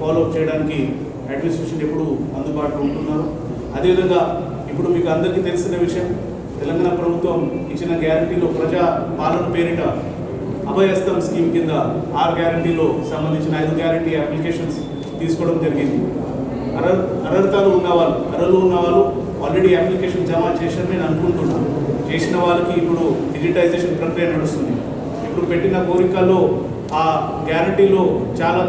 Follow up చేయడానికి administration ఎప్పుడు అందుబాటులో ఉంటున్నారు. అదేవిధంగా ఇప్పుడు మీకు అందరికీ తెలిసిన విషయం తెలంగాణ ప్రభుత్వం ఇచ్చిన గ్యారంటీలో ప్రజా పాలన పేరిట అభయస్థం స్కీమ్ కింద ఆరు గ్యారంటీలో సంబంధించిన ఐదు గ్యారంటీ అప్లికేషన్స్ తీసుకోవడం జరిగింది. అర్హ అర్హతలు ఉన్నవాళ్ళు అర్హలు ఉన్నవాళ్ళు ఆల్రెడీ అప్లికేషన్ జమ చేశారని నేను అనుకుంటున్నాను. చేసిన వాళ్ళకి ఇప్పుడు డిజిటైజేషన్ ప్రక్రియ నడుస్తుంది. ఇప్పుడు పెట్టిన కోరికల్లో ఆ గ్యారంటీలో చాలా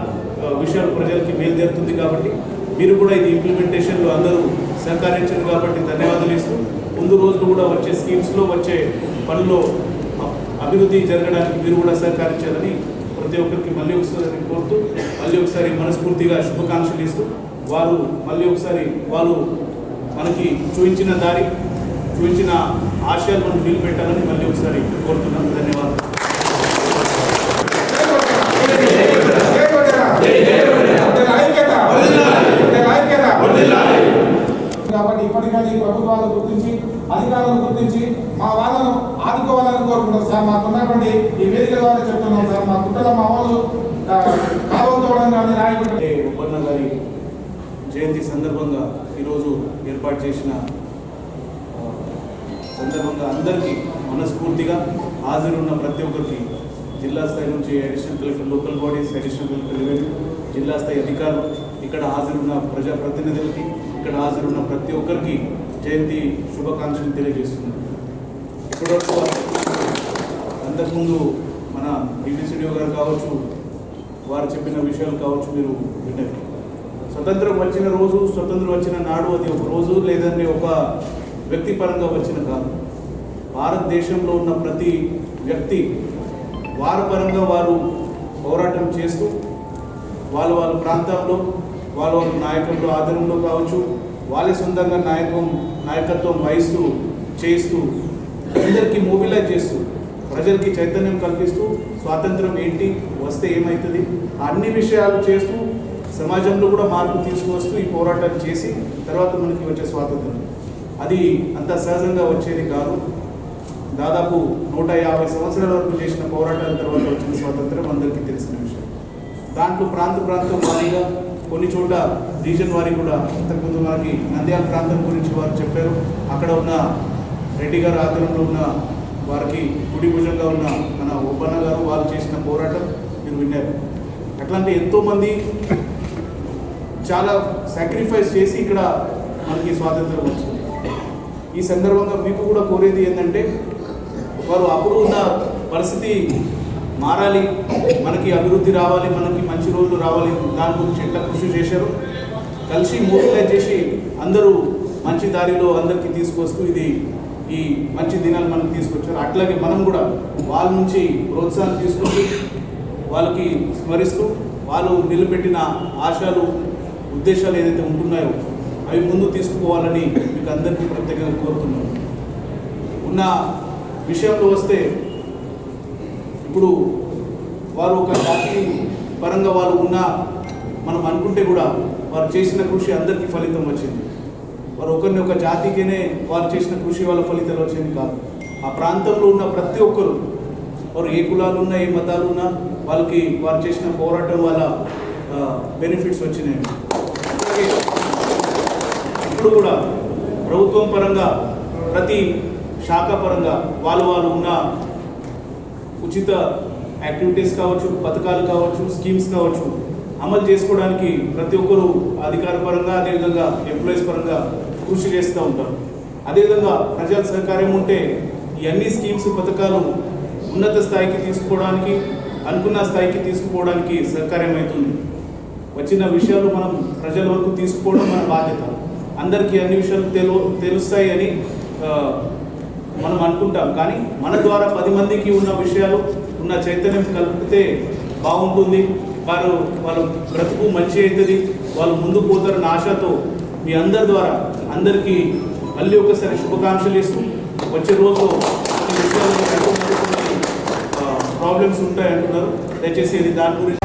విషయాలు ప్రజలకి మేలు జరుగుతుంది కాబట్టి మీరు కూడా ఇది ఇంప్లిమెంటేషన్లో అందరూ సహకరించారు కాబట్టి ధన్యవాదాలు ఇస్తూ ముందు రోజులు కూడా వచ్చే స్కీమ్స్లో వచ్చే పనుల్లో అభివృద్ధి జరగడానికి మీరు కూడా సహకరించాలని ప్రతి ఒక్కరికి మళ్ళీ ఒకసారి కోరుతూ మళ్ళీ ఒకసారి మనస్ఫూర్తిగా శుభాకాంక్షలు ఇస్తూ వారు మళ్ళీ ఒకసారి వాళ్ళు మనకి చూపించిన దారి చూపించిన ఆశయాలు మనం నిలబెట్టాలని మళ్ళీ ఒకసారి కోరుతున్నాం ధన్యవాదాలు కాబట్టి ఇప్పటికీ ప్రభుత్వాలు గుర్తించి అధికారులు గుర్తించి మా వాదనను ఆదుకోవాలని కోరుకుంటాం సార్. మాకున్నటువంటి ఈ వేదిక ద్వారా చెప్తున్నాం సార్. మా కుట్టలో మా వాళ్ళు ఆ, కానీ గారి జయంతి సందర్భంగా ఈరోజు ఏర్పాటు చేసిన సందర్భంగా అందరికీ మనస్ఫూర్తిగా హాజరున్న ప్రతి ఒక్కరికి జిల్లా స్థాయి నుంచి additional collector local bodies additional collector revenue జిల్లా స్థాయి అధికారులు ఇక్కడ హాజరున్న ప్రజాప్రతినిధులకి ఇక్కడ హాజరున్న ప్రతి ఒక్కరికి జయంతి శుభాకాంక్షలు తెలియజేస్తున్నాను. ఇప్పటివరకు అంతకుముందు మన డివిసిడిఓ గారు కావచ్చు వారు చెప్పిన విషయాలు కావచ్చు మీరు విన్నారు స్వతంత్రం వచ్చిన రోజు స్వతంత్రం వచ్చిన నాడు అది ఒక రోజు లేదంటే ఒక వ్యక్తిపరంగా వచ్చిన కాదు. భారతదేశంలో ఉన్న ప్రతి వ్యక్తి వారి పరంగా వారు పోరాటం చేస్తూ వాళ్ళ వాళ్ళ ప్రాంతంలో వాళ్ళ వాళ్ళ నాయకులు ఆధారంలో కావచ్చు వాళ్ళే సొంతంగా నాయకం నాయకత్వం వహిస్తూ చేస్తూ అందరికీ మొబిలైజ్ చేస్తూ ప్రజలకి చైతన్యం కల్పిస్తూ స్వాతంత్రం ఏంటి వస్తే ఏమవుతుంది అన్ని విషయాలు చేస్తూ సమాజంలో కూడా మార్పు తీసుకువస్తూ ఈ పోరాటాలు చేసి తర్వాత మనకి వచ్చే స్వాతంత్రం. అది అంత సహజంగా వచ్చేది కాదు. దాదాపు నూట యాభై సంవత్సరాల వరకు చేసిన పోరాటాల తర్వాత వచ్చిన స్వాతంత్రం అందరికీ తెలిసిన విషయం. దాంట్లో ప్రాంత ప్రాంతం వారీగా కొన్ని చోట్ల రీజన్ వారి కూడా ఇంతకుముందు మనకి నంద్యాల ప్రాంతం గురించి వారు చెప్పారు. అక్కడ ఉన్న రెడ్డి గారు ఆధ్వర్యంలో ఉన్న వారికి కుడి భుజంగా ఉన్న మన ఒప్పన్న గారు వారు చేసిన పోరాటం మీరు విన్నారు. అట్లాంటి ఎంతోమంది చాలా సాక్రిఫైస్ చేసి ఇక్కడ మనకి స్వాతంత్రం వచ్చింది. ఈ సందర్భంగా మీకు కూడా కోరేది ఏంటంటే వారు అప్పుడు ఉన్న పరిస్థితి మారాలి. మనకి అభివృద్ధి రావాలి మనకి మంచి రోజులు రావాలి దాని గురించి ఎట్లా కృషి చేశారు? కలిసి మోటివేట్ చేసి అందరూ మంచి దారిలో అందరికీ తీసుకొస్తూ ఇది ఈ మంచి దినాలు మనకు తీసుకొచ్చారు. అట్లాగే మనం కూడా వాళ్ళ నుంచి ప్రోత్సాహం తీసుకుంటూ వాళ్ళకి స్మరిస్తూ వాళ్ళు నిలబెట్టిన ఆశలు ఉద్దేశాలు ఏదైతే ఉంటున్నాయో అవి ముందు తీసుకుపోవాలని మీకు అందరికీ ప్రత్యేకంగా కోరుతున్నాను. ఉన్న విషయంలో వస్తే ఇప్పుడు వారు ఒక జాతి పరంగా వాళ్ళు ఉన్న మనం అనుకుంటే కూడా వారు చేసిన కృషి అందరికీ ఫలితం వచ్చింది. వారు ఒకరిని ఒక జాతికేనే వారు చేసిన కృషి వాళ్ళ ఫలితాలు వచ్చింది కాదు. ఆ ప్రాంతంలో ఉన్న ప్రతి ఒక్కరు వారు ఏ కులాలు ఉన్నా ఏ మతాలు ఉన్నా వాళ్ళకి వారు చేసిన పోరాటం వల్ల బెనిఫిట్స్ వచ్చినాయి. ఇప్పుడు కూడా ప్రభుత్వం పరంగా ప్రతి శాఖ పరంగా వాళ్ళు వాళ్ళు ఉన్న ఉచిత యాక్టివిటీస్ కావచ్చు పథకాలు కావచ్చు స్కీమ్స్ కావచ్చు అమలు చేసుకోవడానికి ప్రతి ఒక్కరూ అధికార పరంగా అదేవిధంగా ఎంప్లాయీస్ పరంగా కృషి చేస్తూ ఉంటారు. అదేవిధంగా ప్రజల సహకారం ఉంటే ఈ అన్ని స్కీమ్స్ పథకాలు ఉన్నత స్థాయికి తీసుకోవడానికి అనుకున్న స్థాయికి తీసుకుపోవడానికి సహకారం అవుతుంది వచ్చిన విషయాలు మనం ప్రజల వరకు తీసుకోవడం మన బాధ్యత. అందరికీ అన్ని విషయాలు తెలు తెలుస్తాయి అని మనం అనుకుంటాం. కానీ మన ద్వారా పది మందికి ఉన్న విషయాలు ఉన్న చైతన్యం కలిపితే బాగుంటుంది. వారు వాళ్ళ బ్రతుకు మంచి అవుతుంది. వాళ్ళు ముందుకు పోతారన్న ఆశతో మీ అందరి ద్వారా అందరికీ మళ్ళీ ఒకసారి శుభాకాంక్షలు ఇస్తూ వచ్చే రోజు ప్రాబ్లమ్స్ ఉంటాయంటున్నారు. దయచేసి ఇది దాని గురించి